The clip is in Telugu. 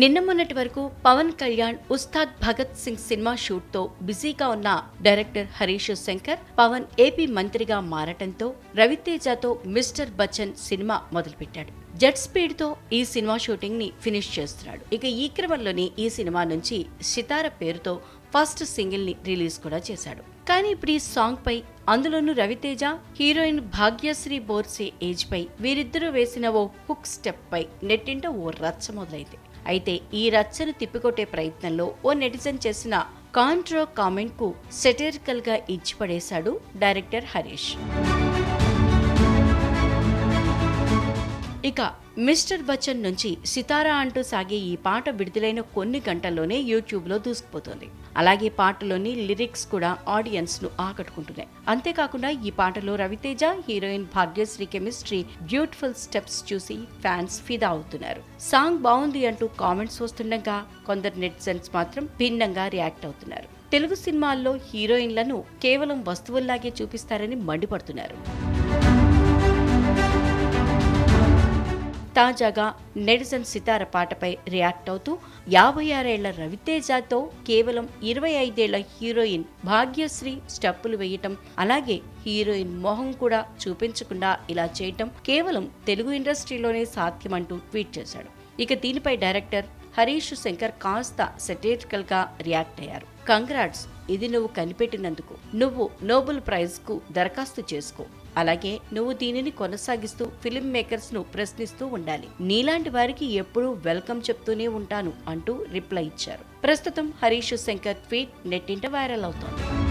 నిన్న మొన్నటి వరకు పవన్ కళ్యాణ్ ఉస్తాద్ భగత్ సింగ్ సినిమా షూట్తో బిజీగా ఉన్న డైరెక్టర్ హరీష్ శంకర్ పవన్ ఏపీ మంత్రిగా మారటంతో రవితేజతో మిస్టర్ బచ్చన్ సినిమా మొదలుపెట్టాడు. జెట్ స్పీడ్తో ఈ సినిమా షూటింగ్ని ఫినిష్ చేస్తున్నాడు. ఇక ఈ క్రమంలోనే ఈ సినిమా నుంచి సితార పేరుతో ఫస్ట్ సింగిల్ని రిలీజ్ కూడా చేశాడు. కానీ ఇప్పుడు ఈ సాంగ్ పై అందులోనూ రవితేజ హీరోయిన్ భాగ్యశ్రీ బోర్సే ఏజ్ పై వీరిద్దరూ వేసిన ఓ హుక్ స్టెప్ పై నెట్టింట ఓ రచ్చ మొదలైంది. అయితే ఈ రచ్చను తిప్పికొట్టే ప్రయత్నంలో ఓ నెటిజన్ చేసిన కాంట్రో కామెంట్కు సెటరికల్గా ఇచ్చి పడేశాడు డైరెక్టర్ హరీష్. ఇక మిస్టర్ బచ్చన్ నుంచి సితారా అంటూ సాగే ఈ పాట విడుదలైన కొన్ని గంటల్లోనే యూట్యూబ్లో దూసుకుపోతుంది. అలాగే పాటలోని లిరిక్స్ కూడా ఆడియన్స్ను ఆకట్టుకుంటున్నాయి. అంతేకాకుండా ఈ పాటలో Raviteja heroine Bhagyashri chemistry beautiful steps చూసి ఫ్యాన్స్ ఫిదా అవుతున్నారు. సాంగ్ బాగుంది అంటూ కామెంట్స్ వస్తుండగా కొందరు నెటిజన్స్ మాత్రం భిన్నంగా రియాక్ట్ అవుతున్నారు. తెలుగు సినిమాల్లో హీరోయిన్లను కేవలం వస్తువుల్లాగే చూపిస్తారని మండిపడుతున్నారు. తాజాగా నెటిజన్ సితార పాటపై రియాక్ట్ అవుతూ యాభై ఆరేళ్ళ రవితేజతో కేవలం ఇరవై ఐదేళ్ళ హీరోయిన్ భాగ్యశ్రీ స్టెప్పులు వేయటం అలాగే హీరోయిన్ మొహం కూడా చూపించకుండా ఇలా చేయటం కేవలం తెలుగు ఇండస్ట్రీలోనే సాధ్యమంటూ ట్వీట్ చేశాడు. ఇక దీనిపై డైరెక్టర్ హరీష్ శంకర్ కాస్త సెటేటికల్గా రియాక్ట్ అయ్యారు. కంగ్రాట్స్ ఇది నువ్వు కనిపెట్టినందుకు. నువ్వు నోబెల్ ప్రైజ్కు దరఖాస్తు చేసుకో. అలాగే నువ్వు దీనిని కొనసాగిస్తూ ఫిలిం మేకర్స్ను ప్రశ్నిస్తూ ఉండాలి. నీలాంటి వారికి ఎప్పుడూ వెల్కమ్ చెప్తూనే ఉంటాను అంటూ రిప్లై ఇచ్చారు. ప్రస్తుతం హరీష్ శంకర్ ట్వీట్ నెట్టింట వైరల్ అవుతోంది.